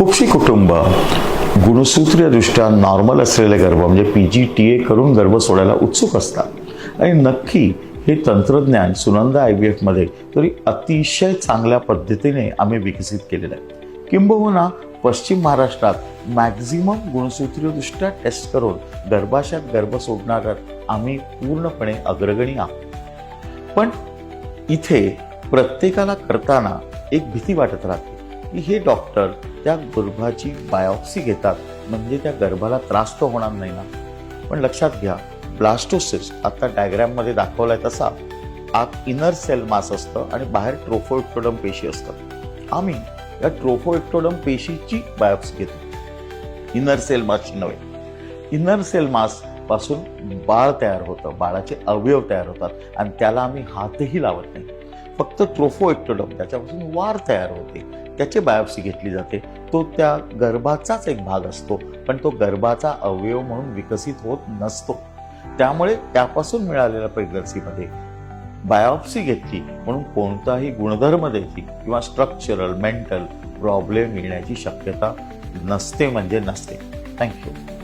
खूपशी कुटुंब गुणसूत्रीयदृष्ट्या नॉर्मल असलेले गर्भ म्हणजे पी जी टी ए करून गर्भ सोडायला उत्सुक असतात. आणि नक्की हे तंत्रज्ञान सुनंदा आय व्ही एफमध्ये तरी अतिशय चांगल्या पद्धतीने आम्ही विकसित केलेलं आहे. किंबहुना पश्चिम महाराष्ट्रात मॅक्झिमम गुणसूत्रीयदृष्ट्या टेस्ट करून गर्भाशयात गर्भ सोडणाऱ्यात आम्ही पूर्णपणे अग्रगणी आहोत. पण इथे प्रत्येकाला करताना एक भीती वाटत राहते की हे डॉक्टर त्या गर्भाची बायोप्सी घेतात. म्हणजे त्या गर्भाला त्रास तो होणार नाही ना. पण लक्षात घ्या ब्लास्टोसिस्ट आता डायग्रॅममध्ये दाखवलाय तसा. आत इनर सेल मास असतं आणि बाहेर ट्रोफोइक्टोडम पेशी असतात. आम्ही या ट्रोफोइक्टोडम पेशीची बायोप्सी घेतो. इनर सेल मासची नव्हे. इनर सेल मासपासून बाळ तयार होतं. बाळाचे अवयव तयार होतात. आणि त्याला आम्ही हातही लावत नाही. फक्त ट्रोफोएक्टोडम त्याच्यापासून वार तयार होते. त्याची बायोप्सी घेतली जाते. तो त्या गर्भाचाच एक भाग असतो. पण तो गर्भाचा अवयव म्हणून विकसित होत नसतो. त्यामुळे त्यापासून मिळालेल्या प्रेग्नन्सीमध्ये बायोप्सी घेतली म्हणून कोणताही गुणधर्म देखील किंवा स्ट्रक्चरल मेंटल प्रॉब्लेम येण्याची शक्यता नसते म्हणजे नसते. थँक्यू